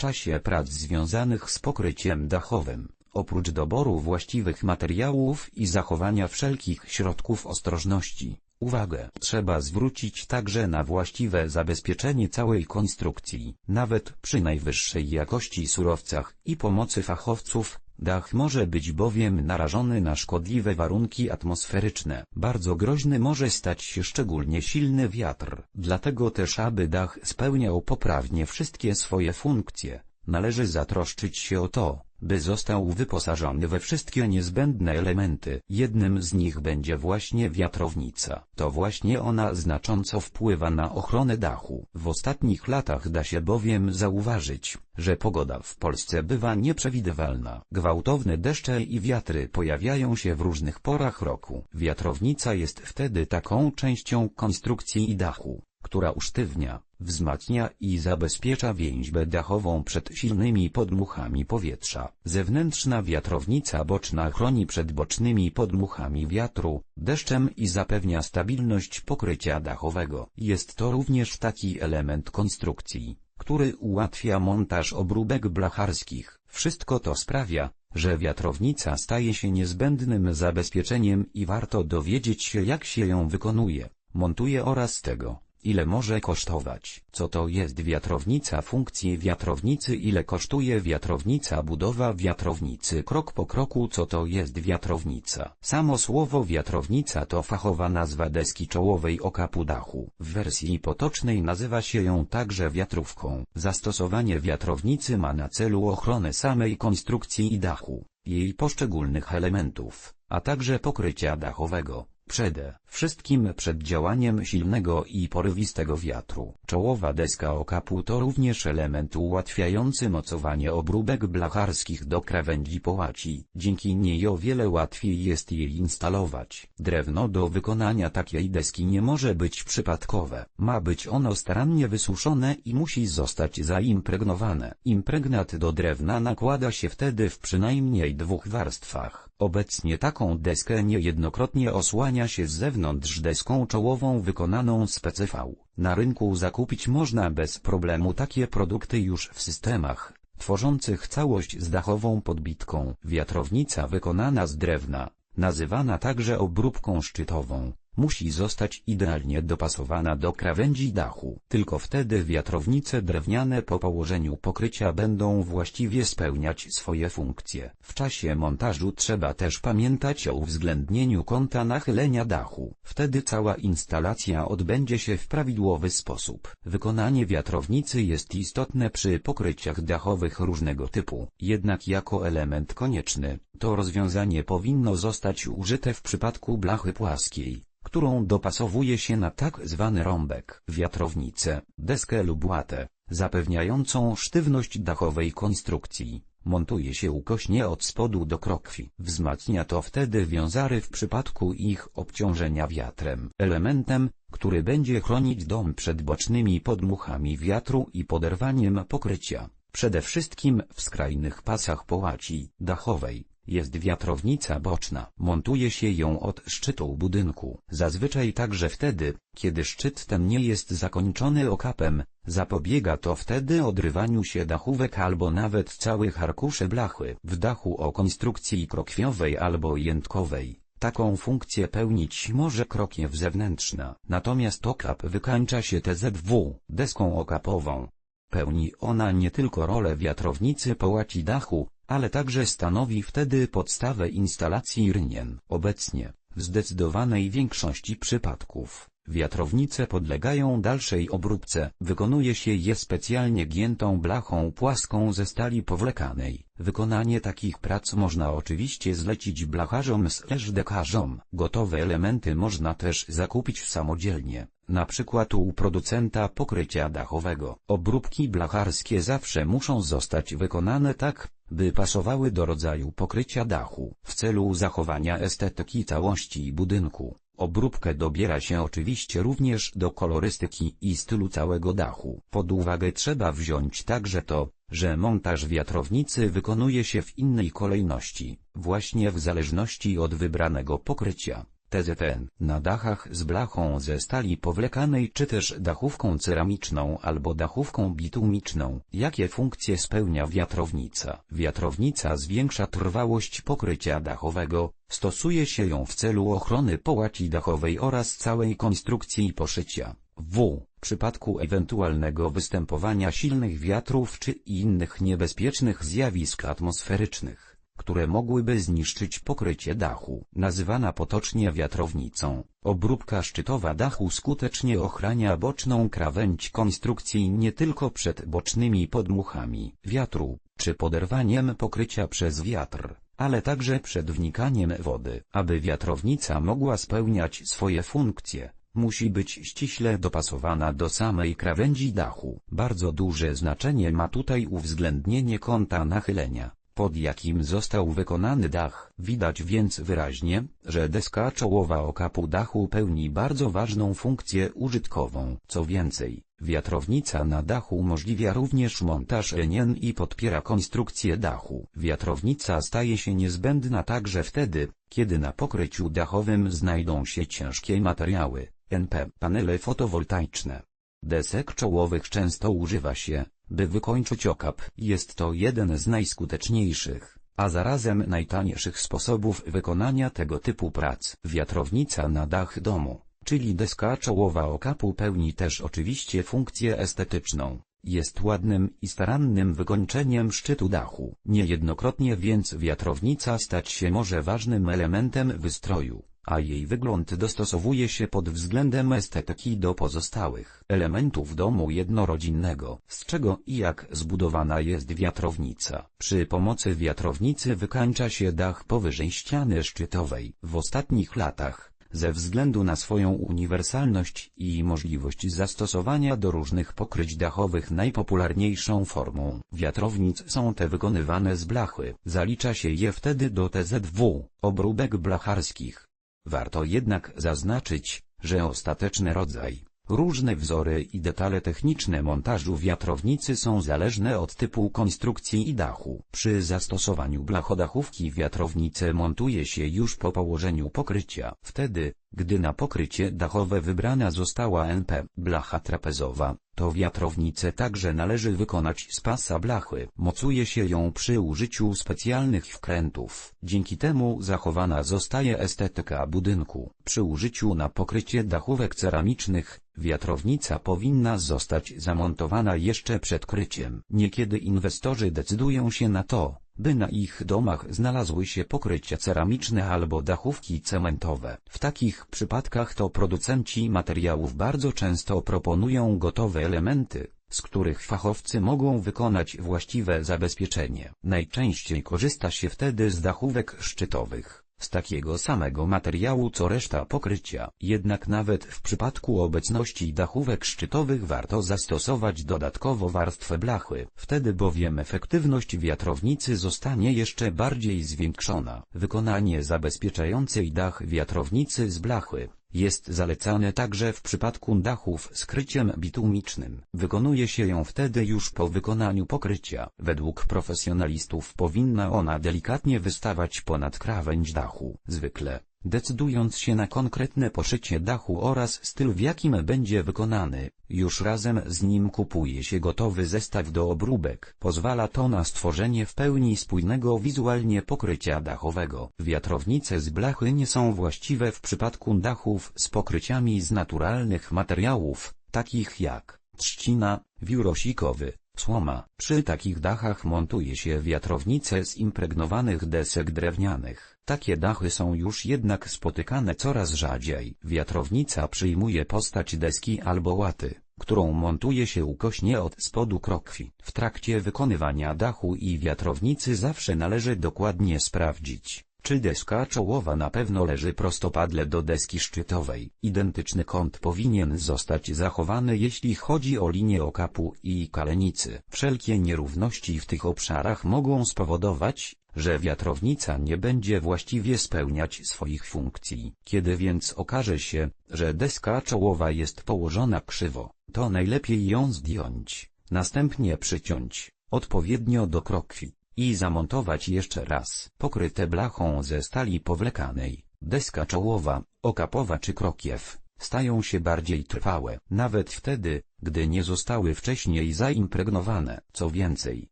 czasie prac związanych z pokryciem dachowym. Oprócz doboru właściwych materiałów i zachowania wszelkich środków ostrożności, uwagę trzeba zwrócić także na właściwe zabezpieczenie całej konstrukcji. Nawet przy najwyższej jakości surowcach i pomocy fachowców, dach może być bowiem narażony na szkodliwe warunki atmosferyczne. Bardzo groźny może stać się szczególnie silny wiatr. Dlatego też aby dach spełniał poprawnie wszystkie swoje funkcje, należy zatroszczyć się o to, by został wyposażony we wszystkie niezbędne elementy. Jednym z nich będzie właśnie wiatrownica. To właśnie ona znacząco wpływa na ochronę dachu. W ostatnich latach da się bowiem zauważyć, że pogoda w Polsce bywa nieprzewidywalna. Gwałtowne deszcze i wiatry pojawiają się w różnych porach roku. Wiatrownica jest wtedy taką częścią konstrukcji i dachu, która usztywnia, wzmacnia i zabezpiecza więźbę dachową przed silnymi podmuchami powietrza. Zewnętrzna wiatrownica boczna chroni przed bocznymi podmuchami wiatru, deszczem i zapewnia stabilność pokrycia dachowego. Jest to również taki element konstrukcji, który ułatwia montaż obróbek blacharskich. Wszystko to sprawia, że wiatrownica staje się niezbędnym zabezpieczeniem i warto dowiedzieć się jak się ją wykonuje, montuje oraz tego, Ile może kosztować? Co to jest wiatrownica? Funkcje wiatrownicy Ile kosztuje wiatrownica? Budowa wiatrownicy Krok po kroku Co to jest wiatrownica? Samo słowo wiatrownica to fachowa nazwa deski czołowej okapu dachu. W wersji potocznej nazywa się ją także wiatrówką. Zastosowanie wiatrownicy ma na celu ochronę samej konstrukcji i dachu, jej poszczególnych elementów, a także pokrycia dachowego przede wszystkim przed działaniem silnego i porywistego wiatru. Czołowa deska okapu to również element ułatwiający mocowanie obróbek blacharskich do krawędzi połaci. Dzięki niej o wiele łatwiej jest je instalować. Drewno do wykonania takiej deski nie może być przypadkowe. Ma być ono starannie wysuszone i musi zostać zaimpregnowane. Impregnat do drewna nakłada się wtedy w przynajmniej dwóch warstwach. Obecnie taką deskę niejednokrotnie osłania się z zewnątrz deską czołową wykonaną z PCV. Na rynku zakupić można bez problemu takie produkty już w systemach, tworzących całość z dachową podbitką. Wiatrownica wykonana z drewna, nazywana także obróbką szczytową, musi zostać idealnie dopasowana do krawędzi dachu. Tylko wtedy wiatrownice drewniane po położeniu pokrycia będą właściwie spełniać swoje funkcje. W czasie montażu trzeba też pamiętać o uwzględnieniu kąta nachylenia dachu. Wtedy cała instalacja odbędzie się w prawidłowy sposób. Wykonanie wiatrownicy jest istotne przy pokryciach dachowych różnego typu. Jednak jako element konieczny, to rozwiązanie powinno zostać użyte w przypadku blachy płaskiej którą dopasowuje się na tak zwany rąbek, wiatrownicę, deskę lub łatę, zapewniającą sztywność dachowej konstrukcji. Montuje się ukośnie od spodu do krokwi. Wzmacnia to wtedy wiązary w przypadku ich obciążenia wiatrem. Elementem, który będzie chronić dom przed bocznymi podmuchami wiatru i poderwaniem pokrycia. Przede wszystkim w skrajnych pasach połaci dachowej jest wiatrownica boczna. Montuje się ją od szczytu budynku. Zazwyczaj także wtedy, kiedy szczyt ten nie jest zakończony okapem, zapobiega to wtedy odrywaniu się dachówek albo nawet całych arkuszy blachy. W dachu o konstrukcji krokwiowej albo jętkowej. Taką funkcję pełnić może krokiew zewnętrzna. Natomiast okap wykańcza się TZW, deską okapową. Pełni ona nie tylko rolę wiatrownicy połaci dachu, ale także stanowi wtedy podstawę instalacji rynien. Obecnie, w zdecydowanej większości przypadków, wiatrownice podlegają dalszej obróbce. Wykonuje się je specjalnie giętą blachą płaską ze stali powlekanej. Wykonanie takich prac można oczywiście zlecić blacharzom slash dekarzom. Gotowe elementy można też zakupić samodzielnie, na przykład u producenta pokrycia dachowego. Obróbki blacharskie zawsze muszą zostać wykonane tak, by pasowały do rodzaju pokrycia dachu. W celu zachowania estetyki całości budynku, obróbkę dobiera się oczywiście również do kolorystyki i stylu całego dachu. Pod uwagę trzeba wziąć także to, że montaż wiatrownicy wykonuje się w innej kolejności, właśnie w zależności od wybranego pokrycia. TZN na dachach z blachą ze stali powlekanej czy też dachówką ceramiczną albo dachówką bitumiczną. Jakie funkcje spełnia wiatrownica? Wiatrownica zwiększa trwałość pokrycia dachowego, stosuje się ją w celu ochrony połaci dachowej oraz całej konstrukcji poszycia. W przypadku ewentualnego występowania silnych wiatrów czy innych niebezpiecznych zjawisk atmosferycznych, które mogłyby zniszczyć pokrycie dachu, nazywana potocznie wiatrownicą. Obróbka szczytowa dachu skutecznie ochrania boczną krawędź konstrukcji nie tylko przed bocznymi podmuchami wiatru, czy poderwaniem pokrycia przez wiatr, ale także przed wnikaniem wody. Aby wiatrownica mogła spełniać swoje funkcje, musi być ściśle dopasowana do samej krawędzi dachu. Bardzo duże znaczenie ma tutaj uwzględnienie kąta nachylenia, pod jakim został wykonany dach. Widać więc wyraźnie, że deska czołowa okapu dachu pełni bardzo ważną funkcję użytkową. Co więcej, wiatrownica na dachu umożliwia również montaż renien i podpiera konstrukcję dachu. Wiatrownica staje się niezbędna także wtedy, kiedy na pokryciu dachowym znajdą się ciężkie materiały, NP panele fotowoltaiczne. Desek czołowych często używa się, by wykończyć okap. Jest to jeden z najskuteczniejszych, a zarazem najtańszych sposobów wykonania tego typu prac. Wiatrownica na dach domu, czyli deska czołowa okapu pełni też oczywiście funkcję estetyczną. Jest ładnym i starannym wykończeniem szczytu dachu. Niejednokrotnie więc wiatrownica stać się może ważnym elementem wystroju a jej wygląd dostosowuje się pod względem estetyki do pozostałych elementów domu jednorodzinnego, z czego i jak zbudowana jest wiatrownica. Przy pomocy wiatrownicy wykańcza się dach powyżej ściany szczytowej. W ostatnich latach, ze względu na swoją uniwersalność i możliwość zastosowania do różnych pokryć dachowych najpopularniejszą formą wiatrownic są te wykonywane z blachy. Zalicza się je wtedy do TZW, obróbek blacharskich. Warto jednak zaznaczyć, że ostateczny rodzaj, różne wzory i detale techniczne montażu wiatrownicy są zależne od typu konstrukcji i dachu. Przy zastosowaniu blachodachówki wiatrownicę montuje się już po położeniu pokrycia. Wtedy, gdy na pokrycie dachowe wybrana została NP, blacha trapezowa, to wiatrownicę także należy wykonać z pasa blachy. Mocuje się ją przy użyciu specjalnych wkrętów. Dzięki temu zachowana zostaje estetyka budynku. Przy użyciu na pokrycie dachówek ceramicznych, wiatrownica powinna zostać zamontowana jeszcze przed kryciem. Niekiedy inwestorzy decydują się na to, by na ich domach znalazły się pokrycia ceramiczne albo dachówki cementowe. W takich przypadkach to producenci materiałów bardzo często proponują gotowe elementy, z których fachowcy mogą wykonać właściwe zabezpieczenie. Najczęściej korzysta się wtedy z dachówek szczytowych z takiego samego materiału co reszta pokrycia. Jednak nawet w przypadku obecności dachówek szczytowych warto zastosować dodatkowo warstwę blachy. Wtedy bowiem efektywność wiatrownicy zostanie jeszcze bardziej zwiększona. Wykonanie zabezpieczającej dach wiatrownicy z blachy jest zalecane także w przypadku dachów z kryciem bitumicznym. Wykonuje się ją wtedy już po wykonaniu pokrycia. Według profesjonalistów powinna ona delikatnie wystawać ponad krawędź dachu. Zwykle, decydując się na konkretne poszycie dachu oraz styl w jakim będzie wykonany, już razem z nim kupuje się gotowy zestaw do obróbek. Pozwala to na stworzenie w pełni spójnego wizualnie pokrycia dachowego. Wiatrownice z blachy nie są właściwe w przypadku dachów z pokryciami z naturalnych materiałów, takich jak trzcina, wiórosikowy, słoma. Przy takich dachach montuje się wiatrownice z impregnowanych desek drewnianych. Takie dachy są już jednak spotykane coraz rzadziej. Wiatrownica przyjmuje postać deski albo łaty, którą montuje się ukośnie od spodu krokwi. W trakcie wykonywania dachu i wiatrownicy zawsze należy dokładnie sprawdzić, czy deska czołowa na pewno leży prostopadle do deski szczytowej. Identyczny kąt powinien zostać zachowany jeśli chodzi o linię okapu i kalenicy. Wszelkie nierówności w tych obszarach mogą spowodować, że wiatrownica nie będzie właściwie spełniać swoich funkcji. Kiedy więc okaże się, że deska czołowa jest położona krzywo, to najlepiej ją zdjąć, następnie przyciąć, odpowiednio do krokwi, i zamontować jeszcze raz. Pokryte blachą ze stali powlekanej, Deska czołowa, okapowa czy krokiew, stają się bardziej trwałe, nawet wtedy, gdy nie zostały wcześniej zaimpregnowane. Co więcej,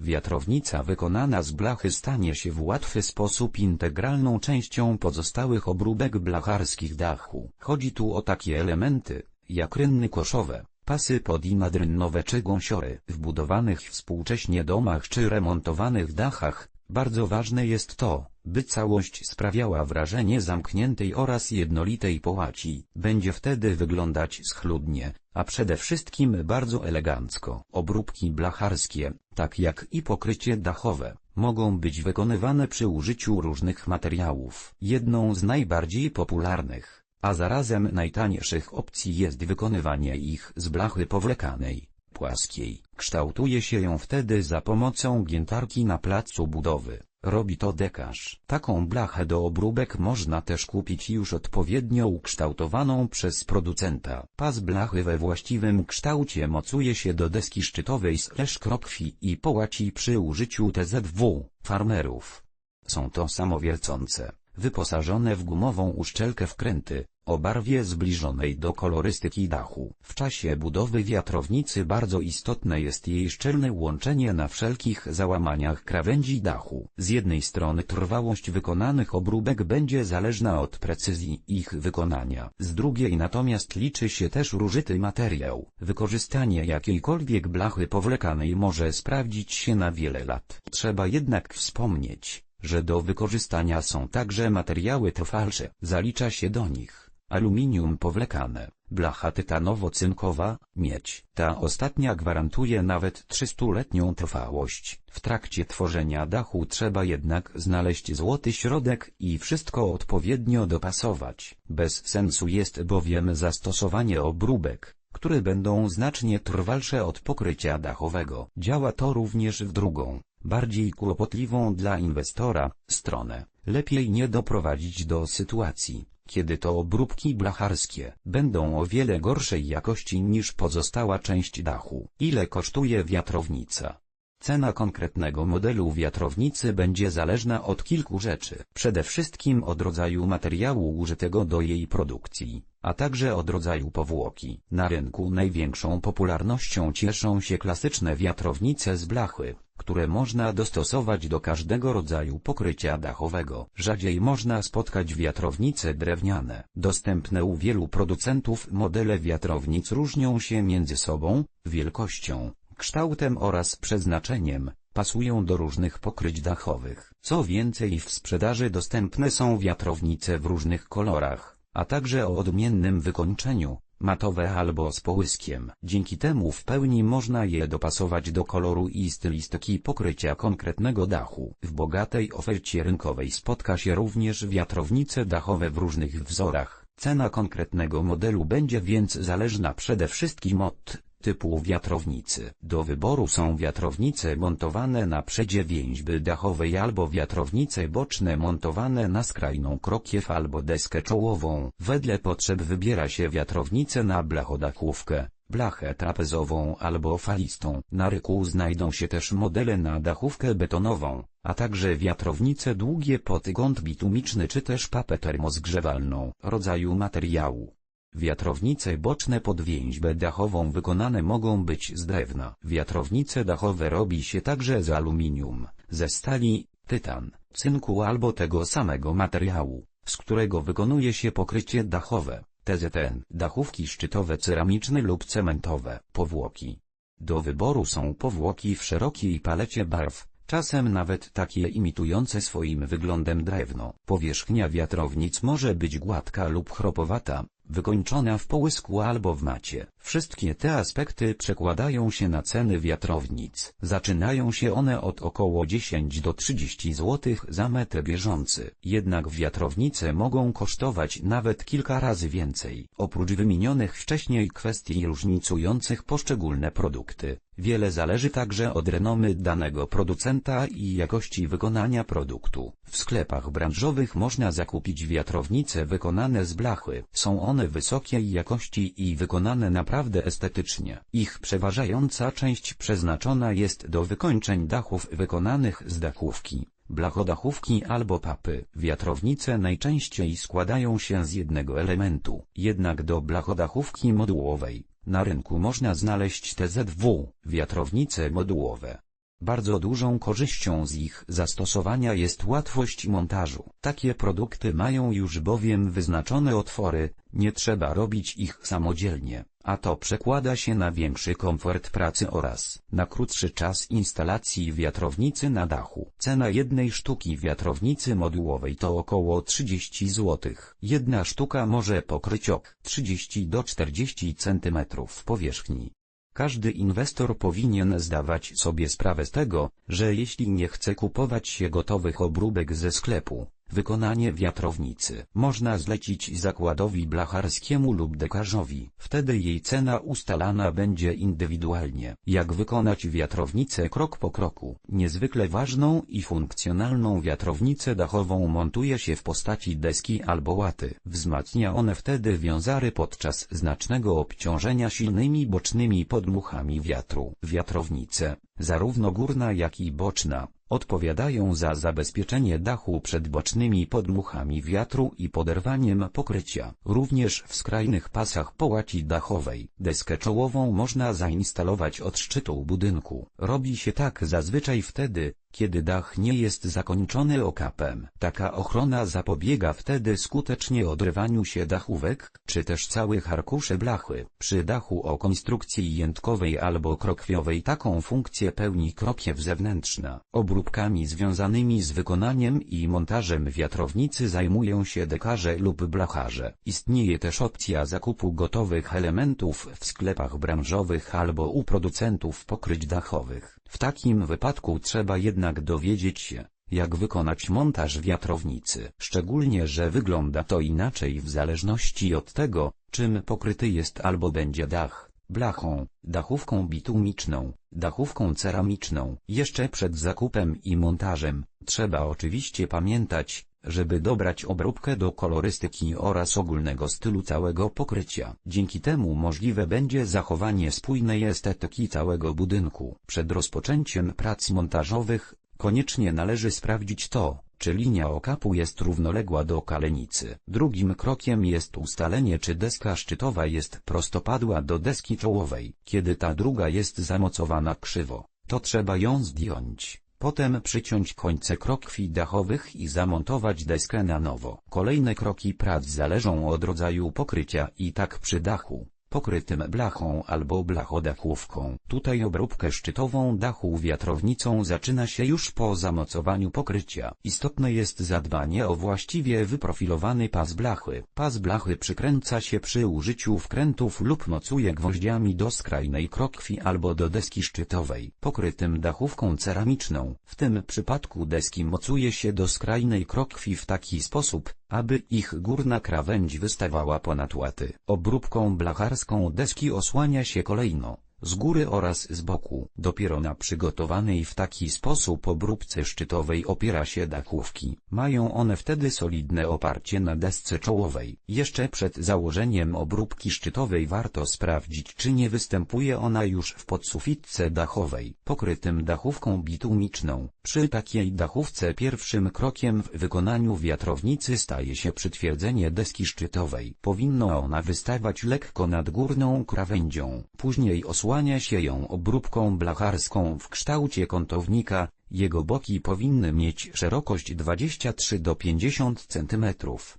wiatrownica wykonana z blachy stanie się w łatwy sposób integralną częścią pozostałych obróbek blacharskich dachu. Chodzi tu o takie elementy, jak rynny koszowe, pasy podinadrynnowe czy gąsiory. W budowanych współcześnie domach czy remontowanych dachach, bardzo ważne jest to, by całość sprawiała wrażenie zamkniętej oraz jednolitej połaci. Będzie wtedy wyglądać schludnie, a przede wszystkim bardzo elegancko. Obróbki blacharskie, tak jak i pokrycie dachowe, mogą być wykonywane przy użyciu różnych materiałów. Jedną z najbardziej popularnych, a zarazem najtańszych opcji jest wykonywanie ich z blachy powlekanej, płaskiej. Kształtuje się ją wtedy za pomocą giętarki na placu budowy. Robi to dekarz. Taką blachę do obróbek można też kupić już odpowiednio ukształtowaną przez producenta. Pas blachy we właściwym kształcie mocuje się do deski szczytowej slash krokwi i połaci przy użyciu TZW, farmerów. Są to samowiercące, wyposażone w gumową uszczelkę wkręty, o barwie zbliżonej do kolorystyki dachu. W czasie budowy wiatrownicy bardzo istotne jest jej szczelne łączenie na wszelkich załamaniach krawędzi dachu. Z jednej strony trwałość wykonanych obróbek będzie zależna od precyzji ich wykonania. Z drugiej natomiast liczy się też użyty materiał. Wykorzystanie jakiejkolwiek blachy powlekanej może sprawdzić się na wiele lat. Trzeba jednak wspomnieć, że do wykorzystania są także materiały trwalsze. Zalicza się do nich aluminium powlekane, blacha tytanowo-cynkowa, miedź. Ta ostatnia gwarantuje nawet 300-letnią trwałość. W trakcie tworzenia dachu trzeba jednak znaleźć złoty środek i wszystko odpowiednio dopasować. Bez sensu jest bowiem zastosowanie obróbek, które będą znacznie trwalsze od pokrycia dachowego. Działa to również w drugą, bardziej kłopotliwą dla inwestora, stronę. Lepiej nie doprowadzić do sytuacji, kiedy to obróbki blacharskie będą o wiele gorszej jakości niż pozostała część dachu. Ile kosztuje wiatrownica? Cena konkretnego modelu wiatrownicy będzie zależna od kilku rzeczy. Przede wszystkim od rodzaju materiału użytego do jej produkcji, a także od rodzaju powłoki. Na rynku największą popularnością cieszą się klasyczne wiatrownice z blachy, które można dostosować do każdego rodzaju pokrycia dachowego. Rzadziej można spotkać wiatrownice drewniane. Dostępne u wielu producentów modele wiatrownic różnią się między sobą, wielkością, kształtem oraz przeznaczeniem, pasują do różnych pokryć dachowych. Co więcej w sprzedaży dostępne są wiatrownice w różnych kolorach, a także o odmiennym wykończeniu, matowe albo z połyskiem. Dzięki temu w pełni można je dopasować do koloru i stylistyki pokrycia konkretnego dachu. W bogatej ofercie rynkowej spotka się również wiatrownice dachowe w różnych wzorach. Cena konkretnego modelu będzie więc zależna przede wszystkim od typu wiatrownicy. Do wyboru są wiatrownice montowane na przedzie więźby dachowej albo wiatrownice boczne montowane na skrajną krokiew albo deskę czołową. Wedle potrzeb wybiera się wiatrownicę na blachodachówkę, blachę trapezową albo falistą. Na ryku znajdą się też modele na dachówkę betonową, a także wiatrownice długie pod gąd bitumiczny czy też papę termozgrzewalną. Rodzaju materiału Wiatrownice boczne pod więźbę dachową wykonane mogą być z drewna. Wiatrownice dachowe robi się także z aluminium, ze stali, tytan, cynku albo tego samego materiału, z którego wykonuje się pokrycie dachowe, TZN, dachówki szczytowe ceramiczne lub cementowe, powłoki. Do wyboru są powłoki w szerokiej palecie barw, czasem nawet takie imitujące swoim wyglądem drewno. Powierzchnia wiatrownic może być gładka lub chropowata, wykończona w połysku albo w macie. Wszystkie te aspekty przekładają się na ceny wiatrownic. Zaczynają się one od około 10 do 30 zł za metr bieżący. Jednak wiatrownice mogą kosztować nawet kilka razy więcej. Oprócz wymienionych wcześniej kwestii różnicujących poszczególne produkty, Wiele zależy także od renomy danego producenta i jakości wykonania produktu. W sklepach branżowych można zakupić wiatrownice wykonane z blachy. Są one wysokiej jakości i wykonane naprawdę estetycznie. Ich przeważająca część przeznaczona jest do wykończeń dachów wykonanych z dachówki blachodachówki albo papy. Wiatrownice najczęściej składają się z jednego elementu, jednak do blachodachówki modułowej, na rynku można znaleźć TZW, wiatrownice modułowe. Bardzo dużą korzyścią z ich zastosowania jest łatwość montażu. Takie produkty mają już bowiem wyznaczone otwory, nie trzeba robić ich samodzielnie, a to przekłada się na większy komfort pracy oraz na krótszy czas instalacji wiatrownicy na dachu. Cena jednej sztuki wiatrownicy modułowej to około 30 zł. Jedna sztuka może pokryć ok 30 do 40 cm powierzchni. Każdy inwestor powinien zdawać sobie sprawę z tego, że jeśli nie chce kupować się gotowych obróbek ze sklepu, wykonanie wiatrownicy można zlecić zakładowi blacharskiemu lub dekarzowi. Wtedy jej cena ustalana będzie indywidualnie. Jak wykonać wiatrownicę krok po kroku? Niezwykle ważną i funkcjonalną wiatrownicę dachową montuje się w postaci deski albo łaty. Wzmacnia one wtedy wiązary podczas znacznego obciążenia silnymi bocznymi podmuchami wiatru. Wiatrownice, zarówno górna jak i boczna, Odpowiadają za zabezpieczenie dachu przed bocznymi podmuchami wiatru i poderwaniem pokrycia. Również w skrajnych pasach połaci dachowej deskę czołową można zainstalować od szczytu budynku. Robi się tak zazwyczaj wtedy, kiedy dach nie jest zakończony okapem. Taka ochrona zapobiega wtedy skutecznie odrywaniu się dachówek, czy też całych arkuszy blachy. Przy dachu o konstrukcji jętkowej albo krokwiowej taką funkcję pełni krokiew zewnętrzna. Obróbkami związanymi z wykonaniem i montażem wiatrownicy zajmują się dekarze lub blacharze. Istnieje też opcja zakupu gotowych elementów w sklepach branżowych albo u producentów pokryć dachowych. W takim wypadku trzeba jednak dowiedzieć się, jak wykonać montaż wiatrownicy. Szczególnie, że wygląda to inaczej w zależności od tego, czym pokryty jest albo będzie dach, blachą, dachówką bitumiczną, dachówką ceramiczną. Jeszcze przed zakupem i montażem, trzeba oczywiście pamiętać, żeby dobrać obróbkę do kolorystyki oraz ogólnego stylu całego pokrycia. Dzięki temu możliwe będzie zachowanie spójnej estetyki całego budynku. Przed rozpoczęciem prac montażowych, koniecznie należy sprawdzić to, czy linia okapu jest równoległa do kalenicy. Drugim krokiem jest ustalenie czy deska szczytowa jest prostopadła do deski czołowej. Kiedy ta druga jest zamocowana krzywo, to trzeba ją zdjąć. Potem przyciąć końce krokwi dachowych i zamontować deskę na nowo. Kolejne kroki prac zależą od rodzaju pokrycia i tak przy dachu pokrytym blachą albo blachodachówką. Tutaj obróbkę szczytową dachu wiatrownicą zaczyna się już po zamocowaniu pokrycia. Istotne jest zadbanie o właściwie wyprofilowany pas blachy. Pas blachy przykręca się przy użyciu wkrętów lub mocuje gwoździami do skrajnej krokwi albo do deski szczytowej, pokrytym dachówką ceramiczną. W tym przypadku deski mocuje się do skrajnej krokwi w taki sposób, aby ich górna krawędź wystawała ponad łaty. Obróbką blacharską deski osłania się kolejno z góry oraz z boku. Dopiero na przygotowanej w taki sposób obróbce szczytowej opiera się dachówki. Mają one wtedy solidne oparcie na desce czołowej. Jeszcze przed założeniem obróbki szczytowej warto sprawdzić czy nie występuje ona już w podsufitce dachowej, pokrytym dachówką bitumiczną. Przy takiej dachówce pierwszym krokiem w wykonaniu wiatrownicy staje się przytwierdzenie deski szczytowej. Powinno ona wystawać lekko nad górną krawędzią. Później osłania się ją obróbką blacharską w kształcie kątownika, jego boki powinny mieć szerokość 23 do 50 cm.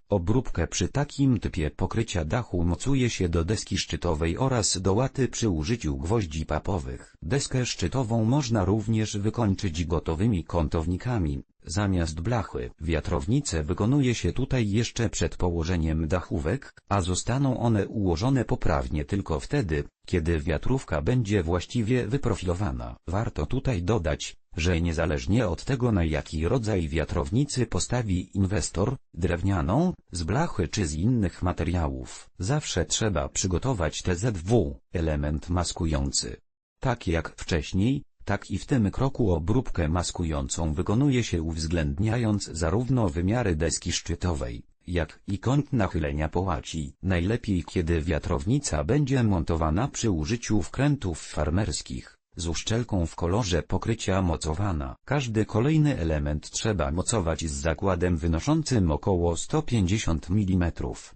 Obróbkę przy takim typie pokrycia dachu mocuje się do deski szczytowej oraz do łaty przy użyciu gwoździ papowych. Deskę szczytową można również wykończyć gotowymi kątownikami, zamiast blachy. Wiatrownice wykonuje się tutaj jeszcze przed położeniem dachówek, a zostaną one ułożone poprawnie tylko wtedy, kiedy wiatrówka będzie właściwie wyprofilowana. Warto tutaj dodać, że niezależnie od tego na jaki rodzaj wiatrownicy postawi inwestor, drewnianą, z blachy czy z innych materiałów, zawsze trzeba przygotować TZW, element maskujący. Tak jak wcześniej, tak i w tym kroku obróbkę maskującą wykonuje się uwzględniając zarówno wymiary deski szczytowej, jak i kąt nachylenia połaci. Najlepiej kiedy wiatrownica będzie montowana przy użyciu wkrętów farmerskich, z uszczelką w kolorze pokrycia mocowana. Każdy kolejny element trzeba mocować z zakładem wynoszącym około 150 mm.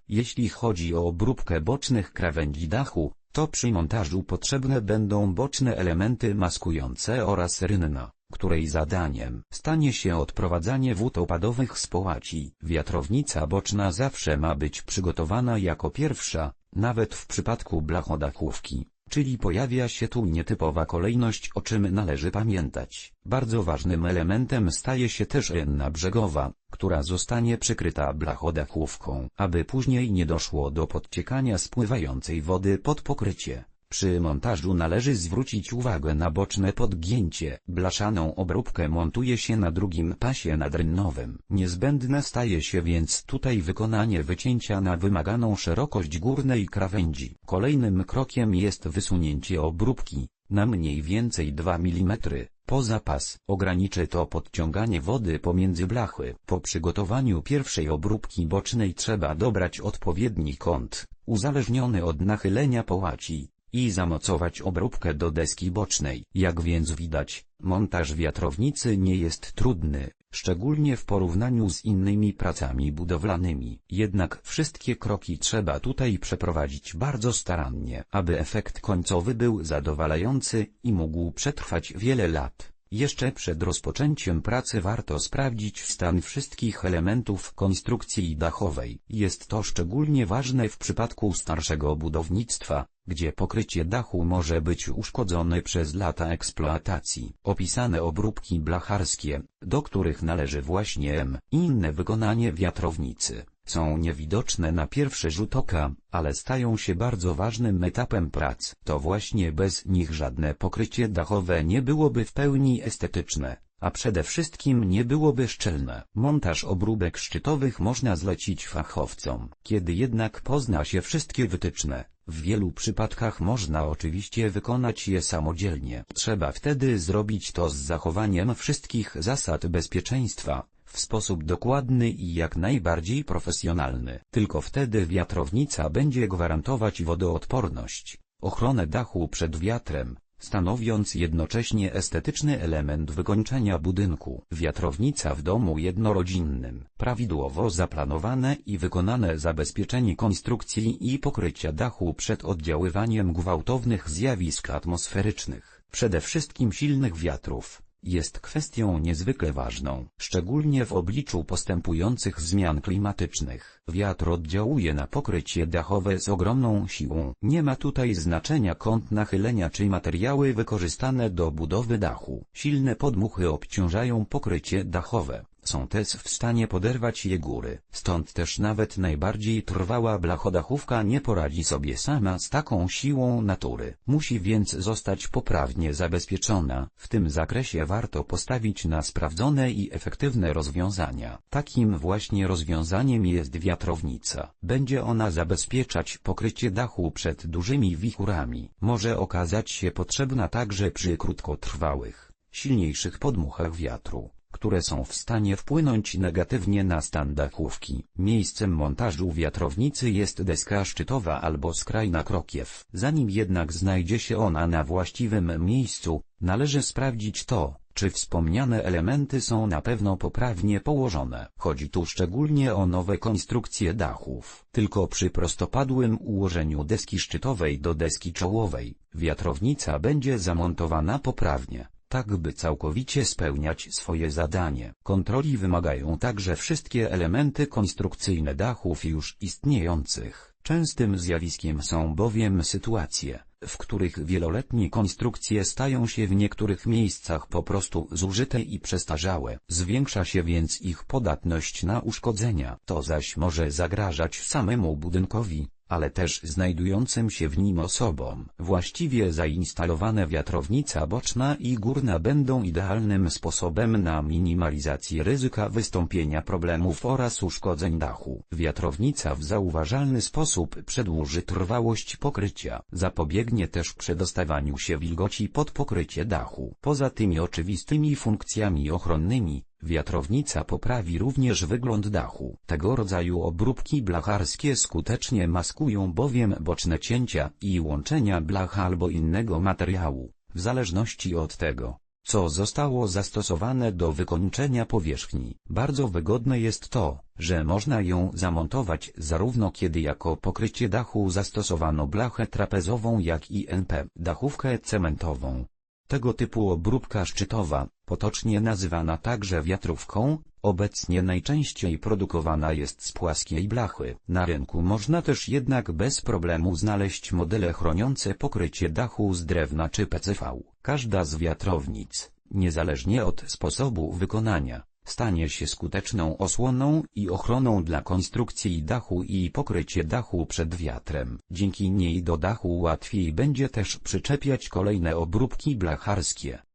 Jeśli chodzi o obróbkę bocznych krawędzi dachu, to przy montażu potrzebne będą boczne elementy maskujące oraz rynna, której zadaniem stanie się odprowadzanie wód opadowych z połaci. Wiatrownica boczna zawsze ma być przygotowana jako pierwsza, nawet w przypadku blachodachówki czyli pojawia się tu nietypowa kolejność o czym należy pamiętać. Bardzo ważnym elementem staje się też rynna brzegowa, która zostanie przykryta blachodachówką, aby później nie doszło do podciekania spływającej wody pod pokrycie. Przy montażu należy zwrócić uwagę na boczne podgięcie. Blaszaną obróbkę montuje się na drugim pasie nadrynnowym. Niezbędne staje się więc tutaj wykonanie wycięcia na wymaganą szerokość górnej krawędzi. Kolejnym krokiem jest wysunięcie obróbki, na mniej więcej 2 mm, poza pas. Ograniczy to podciąganie wody pomiędzy blachy. Po przygotowaniu pierwszej obróbki bocznej trzeba dobrać odpowiedni kąt, uzależniony od nachylenia połaci i zamocować obróbkę do deski bocznej. Jak więc widać, montaż wiatrownicy nie jest trudny, szczególnie w porównaniu z innymi pracami budowlanymi. Jednak wszystkie kroki trzeba tutaj przeprowadzić bardzo starannie, aby efekt końcowy był zadowalający i mógł przetrwać wiele lat. Jeszcze przed rozpoczęciem pracy warto sprawdzić stan wszystkich elementów konstrukcji dachowej. Jest to szczególnie ważne w przypadku starszego budownictwa, gdzie pokrycie dachu może być uszkodzone przez lata eksploatacji. Opisane obróbki blacharskie, do których należy właśnie M. Inne wykonanie wiatrownicy, są niewidoczne na pierwszy rzut oka, ale stają się bardzo ważnym etapem prac. To właśnie bez nich żadne pokrycie dachowe nie byłoby w pełni estetyczne a przede wszystkim nie byłoby szczelne. Montaż obróbek szczytowych można zlecić fachowcom. Kiedy jednak pozna się wszystkie wytyczne, w wielu przypadkach można oczywiście wykonać je samodzielnie. Trzeba wtedy zrobić to z zachowaniem wszystkich zasad bezpieczeństwa, w sposób dokładny i jak najbardziej profesjonalny. Tylko wtedy wiatrownica będzie gwarantować wodoodporność, ochronę dachu przed wiatrem, stanowiąc jednocześnie estetyczny element wykończenia budynku. Wiatrownica w domu jednorodzinnym, prawidłowo zaplanowane i wykonane zabezpieczenie konstrukcji i pokrycia dachu przed oddziaływaniem gwałtownych zjawisk atmosferycznych, przede wszystkim silnych wiatrów, jest kwestią niezwykle ważną, szczególnie w obliczu postępujących zmian klimatycznych. Wiatr oddziałuje na pokrycie dachowe z ogromną siłą. Nie ma tutaj znaczenia kąt nachylenia czy materiały wykorzystane do budowy dachu. Silne podmuchy obciążają pokrycie dachowe są też w stanie poderwać je góry. Stąd też nawet najbardziej trwała blachodachówka nie poradzi sobie sama z taką siłą natury. Musi więc zostać poprawnie zabezpieczona. W tym zakresie warto postawić na sprawdzone i efektywne rozwiązania. Takim właśnie rozwiązaniem jest wiatrownica. Będzie ona zabezpieczać pokrycie dachu przed dużymi wichurami. Może okazać się potrzebna także przy krótkotrwałych, silniejszych podmuchach wiatru które są w stanie wpłynąć negatywnie na stan dachówki. Miejscem montażu wiatrownicy jest deska szczytowa albo skrajna krokiew. Zanim jednak znajdzie się ona na właściwym miejscu, należy sprawdzić to, czy wspomniane elementy są na pewno poprawnie położone. Chodzi tu szczególnie o nowe konstrukcje dachów. Tylko przy prostopadłym ułożeniu deski szczytowej do deski czołowej, wiatrownica będzie zamontowana poprawnie tak by całkowicie spełniać swoje zadanie. Kontroli wymagają także wszystkie elementy konstrukcyjne dachów już istniejących. Częstym zjawiskiem są bowiem sytuacje, w których wieloletnie konstrukcje stają się w niektórych miejscach po prostu zużyte i przestarzałe. Zwiększa się więc ich podatność na uszkodzenia. To zaś może zagrażać samemu budynkowi, ale też znajdującym się w nim osobom. Właściwie zainstalowane wiatrownica boczna i górna będą idealnym sposobem na minimalizację ryzyka wystąpienia problemów oraz uszkodzeń dachu. Wiatrownica w zauważalny sposób przedłuży trwałość pokrycia, zapobiegnie też przedostawaniu się wilgoci pod pokrycie dachu. Poza tymi oczywistymi funkcjami ochronnymi, Wiatrownica poprawi również wygląd dachu. Tego rodzaju obróbki blacharskie skutecznie maskują bowiem boczne cięcia i łączenia blach albo innego materiału, w zależności od tego, co zostało zastosowane do wykończenia powierzchni. Bardzo wygodne jest to, że można ją zamontować zarówno kiedy jako pokrycie dachu zastosowano blachę trapezową jak i NP, dachówkę cementową. Tego typu obróbka szczytowa, potocznie nazywana także wiatrówką, obecnie najczęściej produkowana jest z płaskiej blachy. Na rynku można też jednak bez problemu znaleźć modele chroniące pokrycie dachu z drewna czy PCV. Każda z wiatrownic, niezależnie od sposobu wykonania, stanie się skuteczną osłoną i ochroną dla konstrukcji dachu i pokrycie dachu przed wiatrem. Dzięki niej do dachu łatwiej będzie też przyczepiać kolejne obróbki blacharskie.